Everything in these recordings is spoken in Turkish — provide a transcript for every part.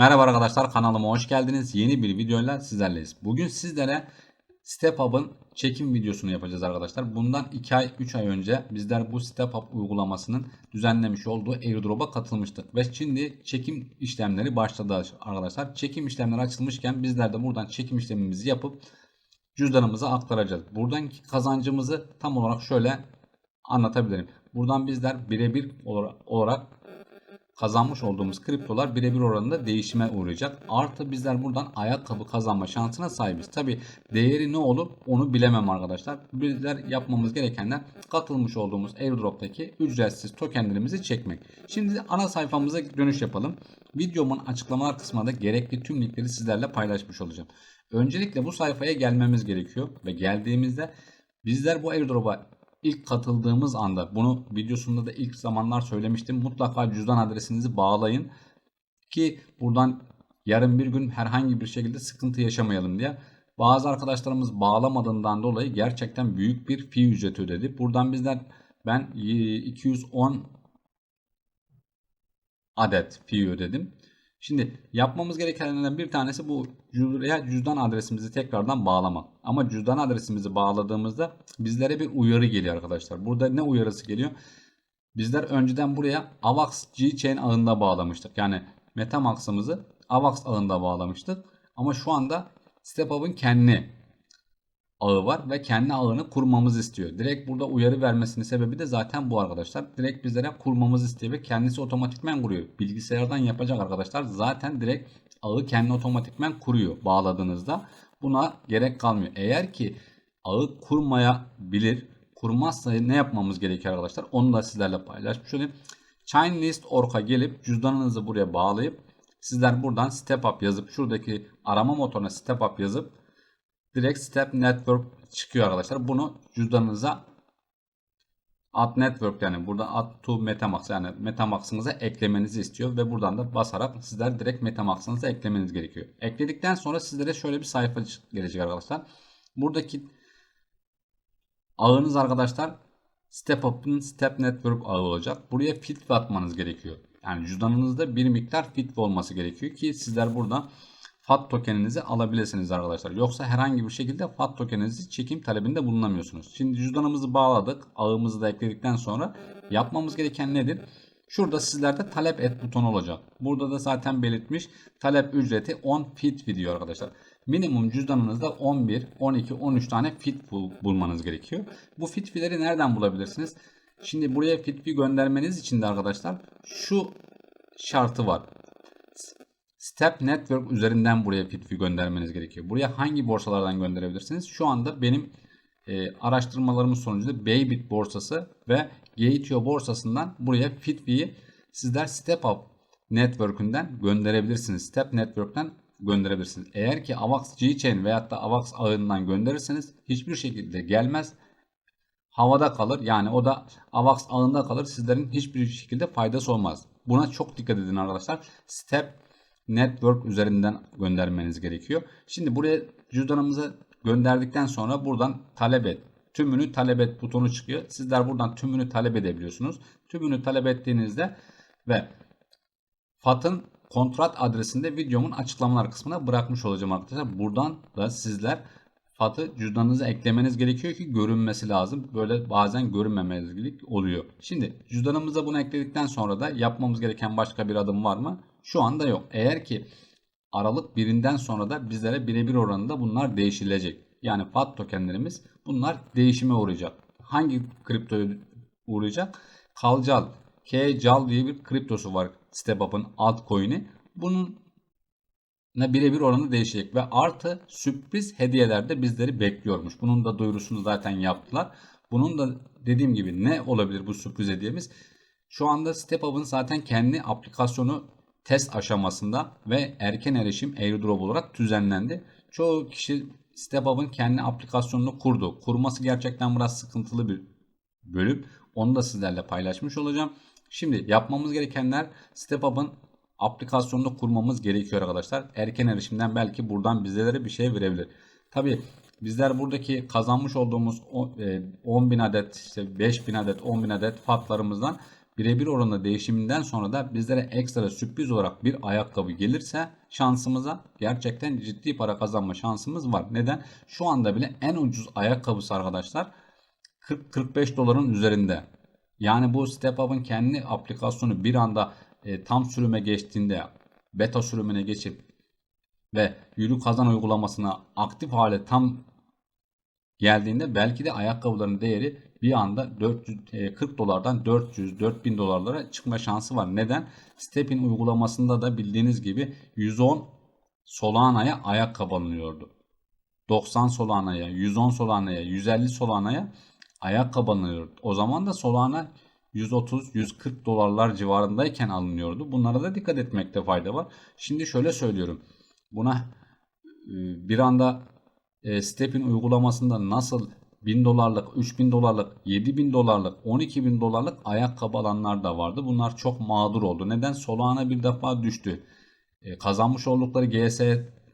Merhaba arkadaşlar kanalıma hoş geldiniz. Yeni bir videoyla sizlerleyiz. Bugün sizlere Step Up'ın çekim videosunu yapacağız arkadaşlar. Bundan 2 ay 3 ay önce bizler bu Step Up uygulamasının düzenlemiş olduğu airdrop'a katılmıştık. Ve şimdi çekim işlemleri başladı arkadaşlar. Çekim işlemleri açılmışken bizler de buradan çekim işlemimizi yapıp cüzdanımıza aktaracağız. Buradanki kazancımızı tam olarak şöyle anlatabilirim. Buradan bizler birebir olarak kazanmış olduğumuz kriptolar birebir oranında değişime uğrayacak. Artı bizler buradan ayakkabı kazanma şansına sahibiz. Tabi değeri ne olur onu bilemem arkadaşlar. Bizler yapmamız gerekenler katılmış olduğumuz airdrop'taki ücretsiz tokenlerimizi çekmek. Şimdi ana sayfamıza dönüş yapalım. Videomun açıklamalar kısmında gerekli tüm linkleri sizlerle paylaşmış olacağım. Öncelikle bu sayfaya gelmemiz gerekiyor ve geldiğimizde bizler bu airdrop'a ilk katıldığımız anda bunu videosunda da ilk zamanlar söylemiştim. Mutlaka cüzdan adresinizi bağlayın ki buradan yarın bir gün herhangi bir şekilde sıkıntı yaşamayalım diye. Bazı arkadaşlarımız bağlamadığından dolayı gerçekten büyük bir fi ücreti ödedi. Buradan bizler ben 210 adet fi ödedim. Şimdi yapmamız gerekenlerden bir tanesi bu cüzdan adresimizi tekrardan bağlamak. Ama cüzdan adresimizi bağladığımızda bizlere bir uyarı geliyor arkadaşlar. Burada ne uyarısı geliyor? Bizler önceden buraya AVAX G-Chain ağında bağlamıştık. Yani Metamask'ımızı AVAX ağında bağlamıştık. Ama şu anda StepUp'ın kendi ağı var ve kendi ağını kurmamızı istiyor. Direkt burada uyarı vermesinin sebebi de zaten bu arkadaşlar. Direkt bizlere kurmamızı istiyor ve kendisi otomatikmen kuruyor. Bilgisayardan yapacak arkadaşlar zaten direkt ağı kendi otomatikmen kuruyor bağladığınızda. Buna gerek kalmıyor. Eğer ki ağı kurmayabilir, kurmazsa ne yapmamız gerekiyor arkadaşlar? Onu da sizlerle paylaşmış olayım. Chainlist.org'a gelip cüzdanınızı buraya bağlayıp sizler buradan step up yazıp şuradaki arama motoruna step up yazıp direkt Step Network çıkıyor arkadaşlar. Bunu cüzdanınıza Add Network yani burada Add to Metamask yani Metamask'ınıza eklemenizi istiyor ve buradan da basarak sizler direkt Metamask'ınıza eklemeniz gerekiyor. Ekledikten sonra sizlere şöyle bir sayfa gelecek arkadaşlar. Buradaki ağınız arkadaşlar Step Up'ın Step Network ağı olacak. Buraya fit atmanız gerekiyor. Yani cüzdanınızda bir miktar fit olması gerekiyor ki sizler burada FAT tokeninizi alabilirsiniz arkadaşlar. Yoksa herhangi bir şekilde FAT tokeninizi çekim talebinde bulunamıyorsunuz. Şimdi cüzdanımızı bağladık. Ağımızı da ekledikten sonra yapmamız gereken nedir? Şurada sizlerde talep et butonu olacak. Burada da zaten belirtmiş talep ücreti 10 fit video arkadaşlar. Minimum cüzdanınızda 11, 12, 13 tane fit bul bulmanız gerekiyor. Bu fit fileri nereden bulabilirsiniz? Şimdi buraya fit fee göndermeniz için de arkadaşlar şu şartı var. Step Network üzerinden buraya Fitfi göndermeniz gerekiyor. Buraya hangi borsalardan gönderebilirsiniz? Şu anda benim e, araştırmalarımın sonucunda Bybit borsası ve Gateo borsasından buraya Fitfi'yi sizler Step Up Network'ünden gönderebilirsiniz. Step Network'ten gönderebilirsiniz. Eğer ki AVAX G-Chain veyahut da AVAX ağından gönderirseniz hiçbir şekilde gelmez. Havada kalır. Yani o da AVAX ağında kalır. Sizlerin hiçbir şekilde faydası olmaz. Buna çok dikkat edin arkadaşlar. Step Network üzerinden göndermeniz gerekiyor. Şimdi buraya cüzdanımızı gönderdikten sonra buradan talep et. Tümünü talep et butonu çıkıyor. Sizler buradan tümünü talep edebiliyorsunuz. Tümünü talep ettiğinizde ve FAT'ın kontrat adresinde videomun açıklamalar kısmına bırakmış olacağım arkadaşlar. Buradan da sizler FAT'ı cüzdanınıza eklemeniz gerekiyor ki görünmesi lazım. Böyle bazen görünmemezlik oluyor. Şimdi cüzdanımıza bunu ekledikten sonra da yapmamız gereken başka bir adım var mı? Şu anda yok. Eğer ki Aralık birinden sonra da bizlere birebir oranında bunlar değişilecek. Yani FAT tokenlerimiz bunlar değişime uğrayacak. Hangi kriptoya uğrayacak? Kalcal, KCAL diye bir kriptosu var StepUp'ın altcoin'i. Bunun ne birebir oranı değişecek ve artı sürpriz hediyeler de bizleri bekliyormuş. Bunun da duyurusunu zaten yaptılar. Bunun da dediğim gibi ne olabilir bu sürpriz hediyemiz? Şu anda StepUp'ın zaten kendi aplikasyonu test aşamasında ve erken erişim airdrop olarak düzenlendi. Çoğu kişi StepUp'ın kendi aplikasyonunu kurdu. Kurması gerçekten biraz sıkıntılı bir bölüm. Onu da sizlerle paylaşmış olacağım. Şimdi yapmamız gerekenler StepUp'ın aplikasyonunu kurmamız gerekiyor arkadaşlar. Erken erişimden belki buradan bizlere bir şey verebilir. Tabi bizler buradaki kazanmış olduğumuz 10.000 e, adet, işte 5.000 adet, 10.000 adet fatlarımızdan birebir oranında değişiminden sonra da bizlere ekstra sürpriz olarak bir ayakkabı gelirse şansımıza gerçekten ciddi para kazanma şansımız var. Neden? Şu anda bile en ucuz ayakkabısı arkadaşlar 40-45 doların üzerinde. Yani bu Step Up'ın kendi aplikasyonu bir anda e, tam sürüme geçtiğinde beta sürümüne geçip ve yürü kazan uygulamasına aktif hale tam geldiğinde belki de ayakkabıların değeri bir anda 400, e, 40 dolardan 400 4000 dolarlara çıkma şansı var. Neden? Step'in uygulamasında da bildiğiniz gibi 110 Solana'ya ayakkabı alınıyordu. 90 Solana'ya, 110 Solana'ya, 150 Solana'ya ayakkabı alınıyordu. O zaman da Solana 130-140 dolarlar civarındayken alınıyordu. Bunlara da dikkat etmekte fayda var. Şimdi şöyle söylüyorum. Buna e, bir anda e, Step'in uygulamasında nasıl 1000 dolarlık, 3000 dolarlık, 7000 dolarlık, 12000 dolarlık ayakkabı alanlar da vardı. Bunlar çok mağdur oldu. Neden? Solana bir defa düştü. E, kazanmış oldukları GS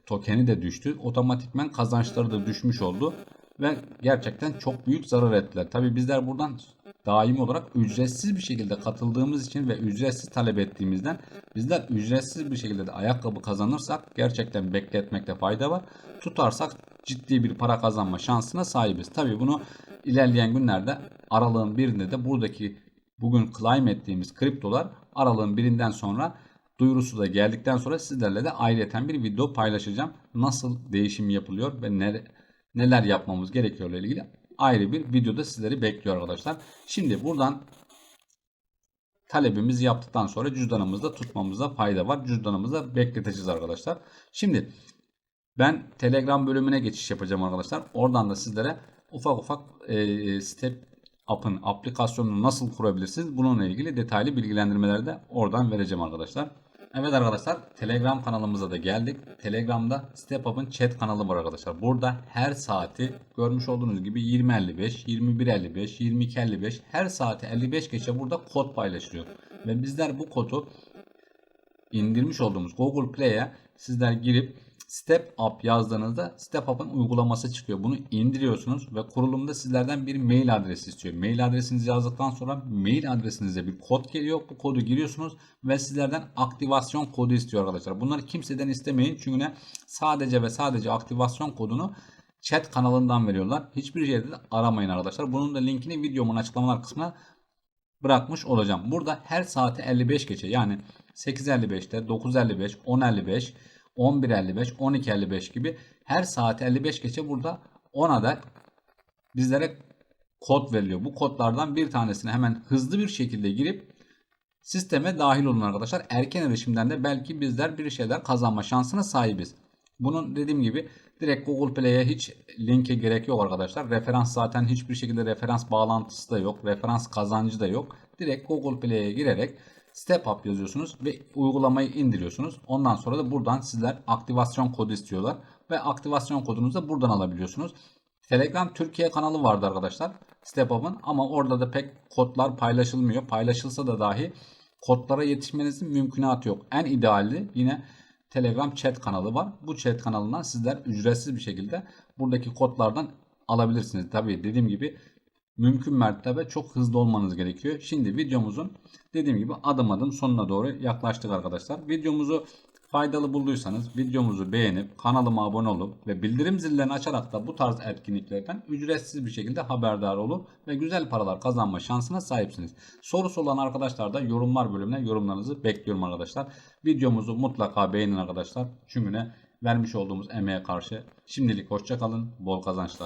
tokeni de düştü. Otomatikmen kazançları da düşmüş oldu. Ve gerçekten çok büyük zarar ettiler. Tabi bizler buradan daimi olarak ücretsiz bir şekilde katıldığımız için ve ücretsiz talep ettiğimizden bizler ücretsiz bir şekilde de ayakkabı kazanırsak gerçekten bekletmekte fayda var. Tutarsak ciddi bir para kazanma şansına sahibiz. Tabi bunu ilerleyen günlerde aralığın birinde de buradaki bugün claim ettiğimiz kriptolar aralığın birinden sonra duyurusu da geldikten sonra sizlerle de ayrıyeten bir video paylaşacağım. Nasıl değişim yapılıyor ve ne, neler yapmamız gerekiyor ile ilgili ayrı bir videoda sizleri bekliyor arkadaşlar. Şimdi buradan talebimizi yaptıktan sonra cüzdanımızda tutmamıza fayda var. Cüzdanımızda bekleteceğiz arkadaşlar. Şimdi ben Telegram bölümüne geçiş yapacağım arkadaşlar. Oradan da sizlere ufak ufak e, Step Up'ın aplikasyonunu nasıl kurabilirsiniz bununla ilgili detaylı bilgilendirmeleri de oradan vereceğim arkadaşlar. Evet arkadaşlar Telegram kanalımıza da geldik. Telegram'da Step Up'ın chat kanalı var arkadaşlar. Burada her saati görmüş olduğunuz gibi 20.55, 21.55, 22.55 her saati 55 geçe burada kod paylaşılıyor. Ve bizler bu kodu indirmiş olduğumuz Google Play'e sizler girip Step Up yazdığınızda Step Up'ın uygulaması çıkıyor. Bunu indiriyorsunuz ve kurulumda sizlerden bir mail adresi istiyor. Mail adresinizi yazdıktan sonra mail adresinize bir kod geliyor. Bu kodu giriyorsunuz ve sizlerden aktivasyon kodu istiyor arkadaşlar. Bunları kimseden istemeyin. Çünkü ne? Sadece ve sadece aktivasyon kodunu chat kanalından veriyorlar. Hiçbir yerde de aramayın arkadaşlar. Bunun da linkini videomun açıklamalar kısmına bırakmış olacağım. Burada her saate 55 geçe yani 8.55'te 9.55 10.55 11.55, 12.55 gibi her saat 55 geçe burada 10 adet bizlere kod veriliyor. Bu kodlardan bir tanesini hemen hızlı bir şekilde girip sisteme dahil olun arkadaşlar. Erken erişimden de belki bizler bir şeyler kazanma şansına sahibiz. Bunun dediğim gibi direkt Google Play'e hiç linke gerek yok arkadaşlar. Referans zaten hiçbir şekilde referans bağlantısı da yok. Referans kazancı da yok. Direkt Google Play'e girerek Step Up yazıyorsunuz ve uygulamayı indiriyorsunuz. Ondan sonra da buradan sizler aktivasyon kodu istiyorlar. Ve aktivasyon kodunuzu da buradan alabiliyorsunuz. Telegram Türkiye kanalı vardı arkadaşlar. Step Up'ın ama orada da pek kodlar paylaşılmıyor. Paylaşılsa da dahi kodlara yetişmenizin mümkünatı yok. En ideali yine Telegram chat kanalı var. Bu chat kanalından sizler ücretsiz bir şekilde buradaki kodlardan alabilirsiniz. Tabii dediğim gibi mümkün mertebe çok hızlı olmanız gerekiyor. Şimdi videomuzun dediğim gibi adım adım sonuna doğru yaklaştık arkadaşlar. Videomuzu faydalı bulduysanız videomuzu beğenip kanalıma abone olup ve bildirim zillerini açarak da bu tarz etkinliklerden ücretsiz bir şekilde haberdar olun ve güzel paralar kazanma şansına sahipsiniz. Sorusu olan arkadaşlar da yorumlar bölümüne yorumlarınızı bekliyorum arkadaşlar. Videomuzu mutlaka beğenin arkadaşlar. Çünkü ne vermiş olduğumuz emeğe karşı şimdilik hoşçakalın bol kazançlar.